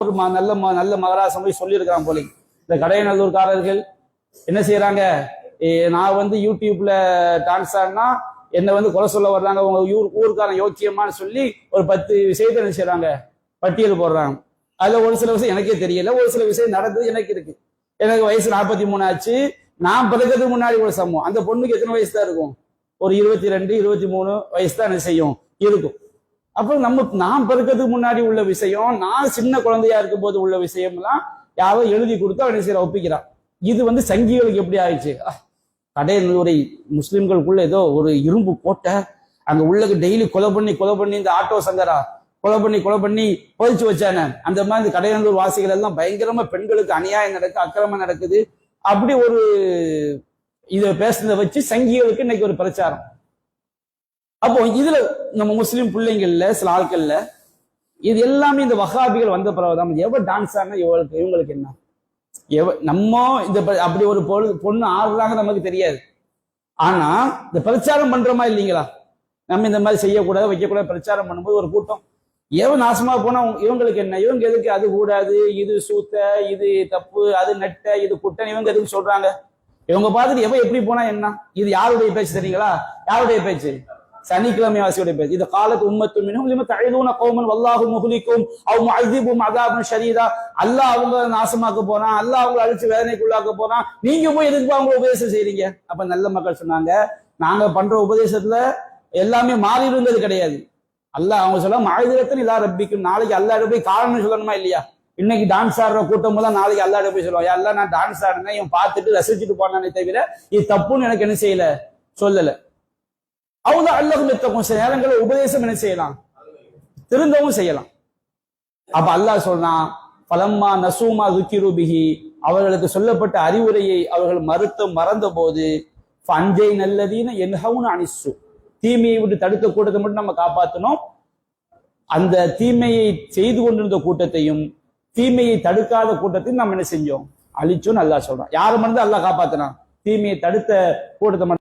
ஒரு நல்ல ம- நல்ல மகராசம் போய் சொல்லியிருக்கிறான் போல. இந்த கடையநல்லூர்காரர்கள் என்ன செய்யறாங்க ஏ, நான் வந்து யூடியூப்ல டான்ஸ் ஆடினா என்னை வந்து குறை சொல்ல வர்றாங்க. உங்க ஊர் ஊருக்காரன் யோக்கியமான்னு சொல்லி ஒரு பத்து விஷயத்தை என்ன செய்யறாங்க பட்டியல் போடுறாங்க. அதுல ஒரு சில விஷயம் எனக்கே தெரியல. ஒரு சில விஷயம் நடந்தது எனக்கு இருக்கு. எனக்கு வயசு நாற்பத்தி மூணு ஆச்சு. நான் பிறக்கிறதுக்கு முன்னாடி ஒரு சம்பவம் அந்த பொண்ணுக்கு எத்தனை வயசு தான் இருக்கும்? ஒரு இருபத்தி ரெண்டு இருபத்தி மூணு வயசு தான் என்ன செய்யும்? இருக்கும். அப்போ நம்ம நான் பிறக்கிறதுக்கு முன்னாடி உள்ள விஷயம் நான் சின்ன குழந்தையா இருக்கும் போது உள்ள விஷயம்லாம் யாரோ எழுதி கொடுத்து அவன் செய்யற ஒப்பிக்கிறான். இது வந்து சங்கிகளுக்கு எப்படி ஆயிடுச்சு? அஹ், முஸ்லிம்களுக்குள்ள ஏதோ ஒரு இரும்பு கோட்டை அங்க உள்ளக்கு டெய்லி கொலை பண்ணி கொலை பண்ணி இந்த ஆட்டோ சங்கரா கொலை பண்ணி கொலை பண்ணி பொதிச்சு வச்சானே. அந்த மாதிரி இந்த கடையனூர் வாசிகள் எல்லாம் பயங்கரமா பெண்களுக்கு அநியாயம் நடக்கு அக்கிரமம் நடக்குது. அப்படி ஒரு இதை பேசுனதை வச்சு சங்கிகளுக்கு இன்னைக்கு ஒரு பிரச்சாரம். அப்போ இதுல நம்ம முஸ்லீம் பிள்ளைங்கள்ல சில ஆட்கள்ல இது எல்லாமே இந்த வகாபிகள் வந்த பிறகுதான். எவ்வளவு டான்ஸ் ஆனா இவங்களுக்கு இவங்களுக்கு என்ன? எவ நம்ம இந்த அப்படி ஒரு பொண்ணு பொண்ணு ஆடுறாங்க நமக்கு தெரியாது. ஆனா இந்த பிரச்சாரம் பண்றோமா இல்லைங்களா? நம்ம இந்த மாதிரி செய்யக்கூடாது வைக்கக்கூடாது பிரச்சாரம் பண்ணும்போது ஒரு கூட்டம். எவன் நாசமா போனா இவங்களுக்கு என்ன? இவங்க எதுக்கு அது கூடாது? இது சூத்த இது தப்பு அது நெட்ட இது குட்டன் இவங்க எதுக்கு சொல்றாங்க? இவங்க பார்த்துட்டு எவன் எப்படி போனா என்ன? இது யாருடைய பேச்சு தெரியுங்களா? யாருடைய பேச்சு? சனிக்கிழமை வாசியுடைய பேச்சு இது காலத்து உம்மத்து மினும் லிம தழுதூன கௌமன் வல்லாஹு முகுலிக்கும் அவ் முஅذிபும் அதாபுன் ஷரீதா அல்லாஹ் அவங்க நாசமாக்க போனா அல்லாஹ் அவங்களை அழிச்சு வேதனைக்குள்ளாக்க போனா நீங்க போய் எதுக்கு அவங்க உபதேசம் செய்றீங்க அப்ப நல்ல மக்கள் சொன்னாங்க. நாங்க பண்ற உபதேசத்துல எல்லாமே மாறி இருந்தது கிடையாது அல்லாஹ் அவங்க சொல்ல மாயுதத்தின் இல்லா ரப்பிக்கும் நாளைக்கு அல்லாட போய் காரணம் சொல்லணுமா இல்லையா இன்னைக்கு டான்ஸ் ஆடுற கூட்டம் தான் நாளைக்கு அல்லாட போய் சொல்லுவாங்க எல்லாம் நான் டான்ஸ் ஆடினேன் இவன் பார்த்துட்டு ரசிச்சுட்டு போனானே தவிர இது தப்புன்னு எனக்கு என்ன செய்யல சொல்லல அவங்க அல்லாஹ் எத்தக்கும் சில நேரங்களில் உபதேசம் என்ன செய்யலாம்? திருந்தவும் செய்யலாம். அப்ப அல்லாஹ் சொல்றான் பலம்மா நசூமா துக்கிரூபிகி அவர்களுக்கு சொல்லப்பட்ட அறிவுரையை அவர்கள் மறுத்து மறந்த போது அஞ்சை நல்லதீன என்ஹவுன்னு அனிசு தீமையை விட்டு தடுத்த கூட்டத்தை மட்டும் நம்ம காப்பாற்றணும் அந்த தீமையை செய்து கொண்டிருந்த கூட்டத்தையும் தீமையை தடுக்காத கூட்டத்தையும் நம்ம என்ன செஞ்சோம்? அழிச்சோம் அல்லாஹ் சொல்றான். யாரும் மருந்து அல்லாஹ் காப்பாத்தினான்? தீமையை தடுத்த கூட்டத்தை மட்டும்